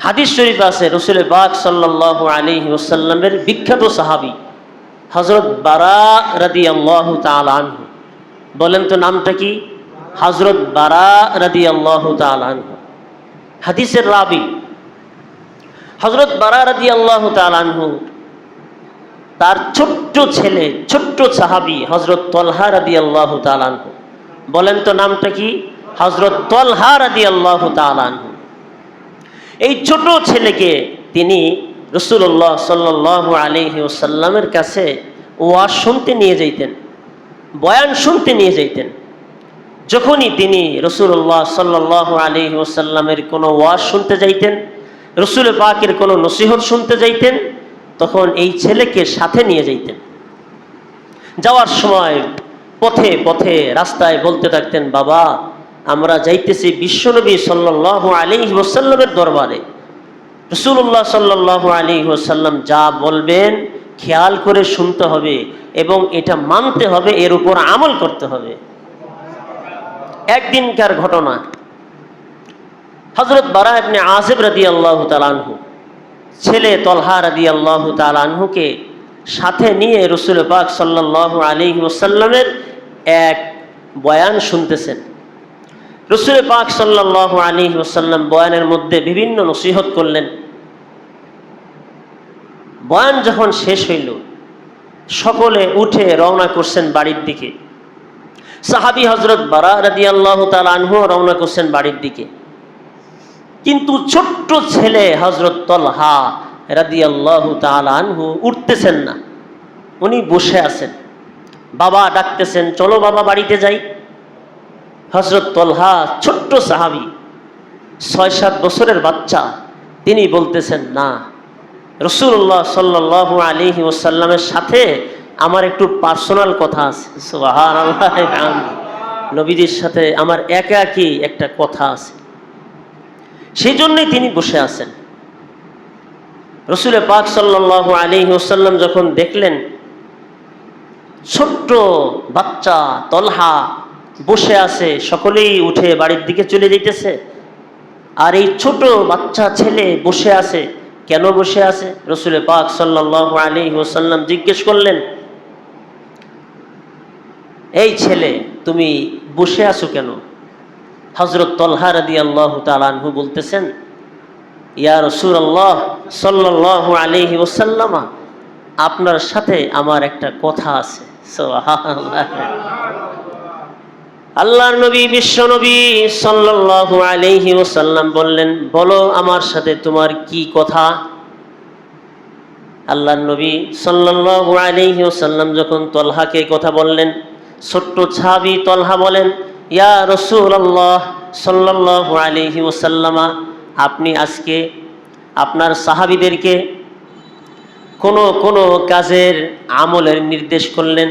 হাদিস শরীফ আছে রসুল বাক সাল্লাহ আলী ওসাল্লামের বিখ্যাত সাহাবি হজরত বারা রাদি আল্লাহ তালহু বলেন তো নামটা কি? হজরত বারা রাদি আল্লাহ তালহু হাদিসের রাবি হজরত বারা রাদি আল্লাহ তালহু তার ছোট্ট ছেলে, ছোট্ট সাহাবি হজরত তলহা রাদি আল্লাহ তালহু বলেন তো নামটা কি? হজরত তলহা রাদি আল্লাহ তালহু এই ছোট ছেলেকে তিনি রসুল্লাহ সাল্লাহ আলহি ওসাল্লামের কাছে ওয়াজ শুনতে নিয়ে যাইতেন, বয়ান শুনতে নিয়ে যাইতেন। যখনই তিনি রসুল্লাহ সাল্লাহ আলহি ওসাল্লামের কোনো ওয়াজ শুনতে যাইতেন, রসুল পাকের কোনো নসিহত শুনতে যাইতেন, তখন এই ছেলেকে সাথে নিয়ে যাইতেন। যাওয়ার সময় পথে পথে রাস্তায় বলতে থাকতেন, বাবা আমরা যাইতেছি বিশ্বনবী সাল্লাহ আলী ওসাল্লামের দরবারে। রসুল্লাহ সাল্লাহ আলী ওসাল্লাম যা বলবেন খেয়াল করে শুনতে হবে এবং এটা মানতে হবে, এর উপর আমল করতে হবে। একদিনকার ঘটনা। হজরত বারা আপনি আসিফ রাদি আল্লাহ তালানহু ছেলে তলহা রাদি আল্লাহ তালানহুকে সাথে নিয়ে রসুল পাক সাল্লাহ আলী ওসাল্লামের এক বয়ান শুনতেছেন। রসুল পাক সাল্লাহ আলী ওসাল্লাম বয়ানের মধ্যে বিভিন্ন নসিহত করলেন। বয়ান যখন শেষ হইল, সকলে উঠে রওনা করছেন বাড়ির দিকে। সাহাবি হজরত বারা রাদি আল্লাহ আনহু রওনা করছেন বাড়ির দিকে। কিন্তু ছোট্ট ছেলে হজরত তলহা রাদি আল্লাহ আনহু উঠতেছেন না। উনি বসে আছেন। বাবা ডাকতেছেন, চলো বাবা বাড়িতে যাই। হজরত তলহা ছোট্ট সাহাবি ছয় সাত বছরের বাচ্চা, তিনি বলতেছেন, না রসুল্লাহ সাল্লাহ আলী ওসাল্লামের সাথে আমার একটু পার্সোনাল কথা আছে। নবীদের সাথে আমার একা একাকি একটা কথা আছে। সেই জন্যই তিনি বসে আছেন। রসুলের পাক সাল্লাহ আলী ওসাল্লাম যখন দেখলেন, ছোট্ট বাচ্চা তলহা বসে আছে, সকলেই উঠে বাড়ির দিকে চলে যেতেছে আর এই ছোট বাচ্চা ছেলে বসে আছে, কেন বসে আছে? রসুলের পাক সাল্লাহ আলী ওসাল্লাম জিজ্ঞেস করলেন, এই ছেলে, তুমি বসে আছো কেন? হজরত তলহা রাদি আল্লাহ তালহু বলতেছেন, ইয়া রসুল আল্লাহ সাল্লাহ আলহি ওসাল্লামা আপনার সাথে আমার একটা কথা আছে। আল্লাহর নবী, বিশ্ব নবী সাল্লাহ আলহি ওসাল্লাম বললেন, বলো আমার সাথে তোমার কি কথা? আল্লাহর নবী সাল্লাহ আলহি ওসাল্লাম যখন তলহাকে কথা বললেন, ছোট্ট ছাবি তলহা বলেন, ইয়া রসুল আল্লাহ সাল্লাহ আলহি ওসাল্লামা আপনি আজকে আপনার সাহাবিদেরকে কোনো কোনো কাজের আমলের নির্দেশ করলেন,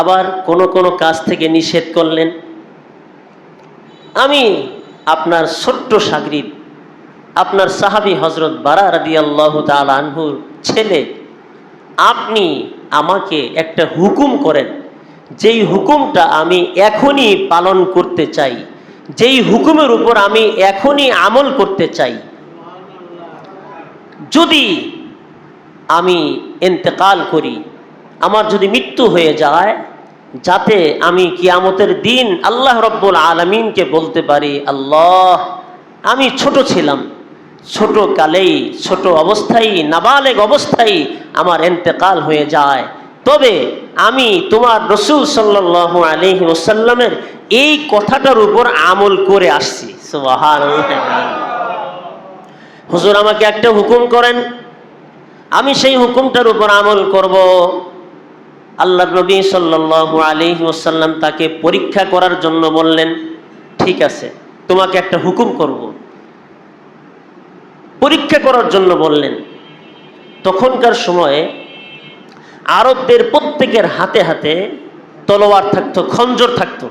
আবার কোনো কোনো কাজ থেকে নিষেধ করলেন আমি আপনার ছোট্ট সাগরিদ, আপনার সাহাবি হজরত বারা রাদি আল্লাহ আনহুর ছেলে। আপনি আমাকে একটা হুকুম করেন, যেই হুকুমটা আমি এখনই পালন করতে চাই, যেই হুকুমের উপর আমি এখনই আমল করতে চাই। যদি আমি এন্তেকাল করি, আমার যদি মৃত্যু হয়ে যায় যাতে আমি কিয়ামতের দিন আল্লাহ রব্বুল আলমিনকে বলতে পারি, আল্লাহ, আমি ছোট ছিলাম। ছোট কালেই, ছোট অবস্থায়, নাবালেগ অবস্থায় আমার এন্তেকাল হয়ে যায়। তবে আমি তোমার রসুল সাল্লাহ আলহি ওসাল্লামের এই কথাটার উপর আমল করে আসছি। হুজুর আমাকে একটা হুকুম করেন, আমি সেই হুকুমটার উপর আমল করব। আল্লাহ নবী সাল্লাল্লাহু আলাইহি ওয়াসাল্লাম তাকে পরীক্ষা করার জন্য বললেন, ঠিক আছে, তোমাকে একটা হুকুম করব। পরীক্ষা করার জন্য বললেন। তখনকার সময়ে আরবদের প্রত্যেকের হাতে হাতে তলোয়ার থাকতো, খঞ্জর থাকতো।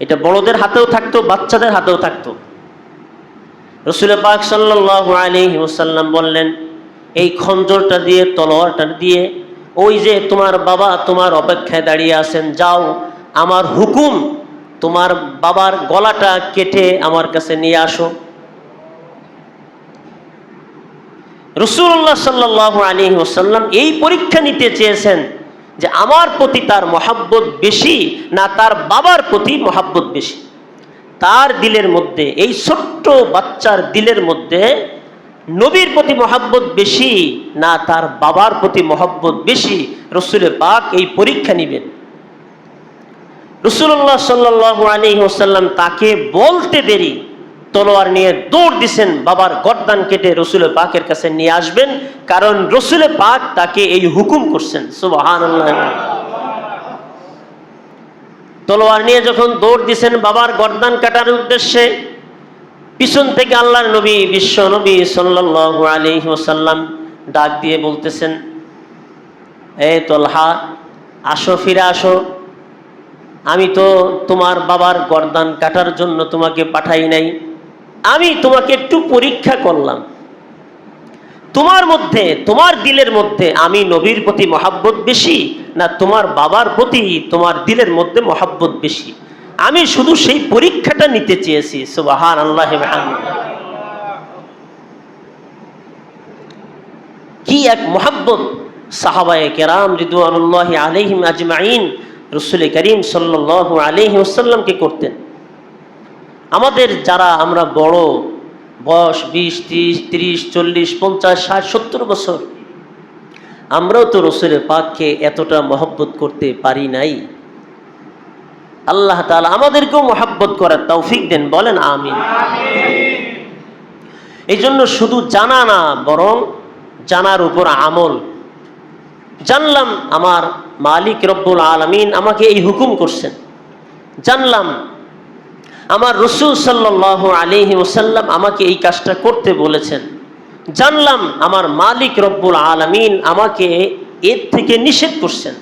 এটা বড়দের হাতেও থাকতো, বাচ্চাদের হাতেও থাকতো। রসুল পাক সাল্লাহ আলী ওসাল্লাম বললেন, এই খঞ্জরটা দিয়ে, তলোয়ারটা দিয়ে ওই যে তোমার বাবা তোমার অপেক্ষায় দাঁড়িয়ে আছেন, যাও, আমার হুকুম তোমার বাবার গলাটা কেটে আমার কাছে নিয়ে আসো। রসুল্লাহ সাল্লাহ আলী ওসাল্লাম এই পরীক্ষা নিতে চেয়েছেন যে আমার প্রতি তার মহাব্বত বেশি না তার বাবার প্রতি মহাব্বত বেশি। তার দিলের মধ্যে, এই ছোট্ট বাচ্চার দিলের মধ্যে নবীর প্রতি মহাব্বত বেশি না তার বাবার প্রতি মহাব্বত বেশি? রসুলের পাক এই পরীক্ষা নিবেন। রসুল্লাহ সাল্লাহ আলী ওসাল্লাম তাকে বলতে দেরি। তলোয়ার নিয়ে দৌড় দিছেন, বাবার গর্দান কেটে রসুলের পাকের কাছে নিয়ে আসবেন, কারণ রসুলের পাক তাকে এই হুকুম করছেন। সুবাহান তলোয়ার নিয়ে যখন দৌড় দিছেন, বাবার গর্দান কাটার উদ্দেশ্যে পিছন থেকে আল্লাহর নবী, বিশ্ব নবী সাল্লাল্লাহু আলাইহি ওয়াসাল্লাম ডাক দিয়ে বলতেছেন, এ তলহা, আসো, ফিরে আসো। আমি তো তোমার বাবার গর্দান কাটার জন্য তোমাকে পাঠাই নাই। আমি তোমাকে একটু পরীক্ষা করলাম। তোমার মধ্যে, তোমার দিলের মধ্যে আমি নবীর প্রতি মহাব্বত বেশি না তোমার বাবার প্রতি তোমার দিলের মধ্যে মহাব্বত বেশি? আমি শুধু সেই পরীক্ষাটা নিতে চেয়েছি। সুবাহান আল্লাহ কি এক মহাব্বত। সাহাবায়ে কেরাম রিদুয়ানুল্লাহ আলহিম আজমাইন রসুল করিম সাল্লাহ আলহি ওসাল্লামকে করতেন। আমাদের যারা আমরা বড়, বয়স বিশ, ত্রিশ, তিরিশ, চল্লিশ, পঞ্চাশ, ষাট, সত্তর বছর, আমরাও তো রসুলের পাককে এতটা মহব্বত করতে পারি নাই। আল্লাহ তালা আমাদেরকেও মহাব্বত করার তৌফিক দেন, বলেন আমিন। এই জন্য শুধু জানা না, বরং জানার উপর আমল। জানলাম আমার মালিক রব্বুল আলমিন আমাকে এই হুকুম করছেন। জানলাম আমার রসুল সাল্লাহ আলিহি ওসাল্লাম আমাকে এই কাজটা করতে বলেছেন। জানলাম আমার মালিক রব্বুল আলমিন আমাকে এর থেকে নিষেধ করছেন।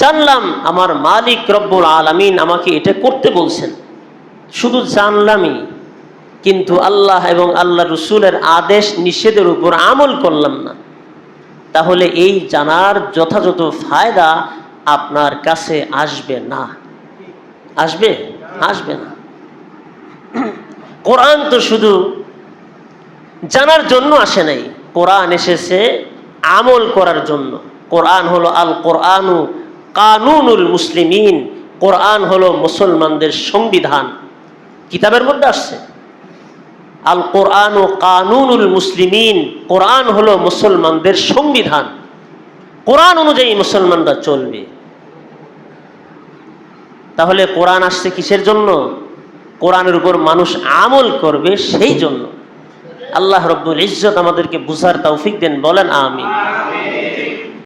জানলাম আমার মালিক রব্বুল আলমিন আমাকে এটা করতে বলছেন। শুধু জানলামই, কিন্তু আল্লাহ এবং আল্লাহ রসুলের আদেশ নিষেধের উপর আমল করলাম না। তাহলে এই জানার যথাযথ ফায়দা আপনার কাছে আসবে না। আসবে? আসবে না। কোরআন তো শুধু জানার জন্য আসে নাই, কোরআন এসেছে আমল করার জন্য। কোরআন হলো আল কোরআনু কানুনুল মুসলিমিন, কোরআন হলো মুসলমানদের সংবিধান। কিতাবের মধ্যে আসছে। আল কোরআন ও কানুনুল মুসলিমিন, কোরআন হলো মুসলমানদের সংবিধান। কোরআন অনুযায়ী মুসলমানরা চলবে। তাহলে কোরআন আসছে কিসের জন্য? কোরআনের উপর মানুষ আমল করবে সেই জন্য। আল্লাহ রব্বুল ইজ্জত আমাদেরকে বুঝার তৌফিক দেন, বলেন আমি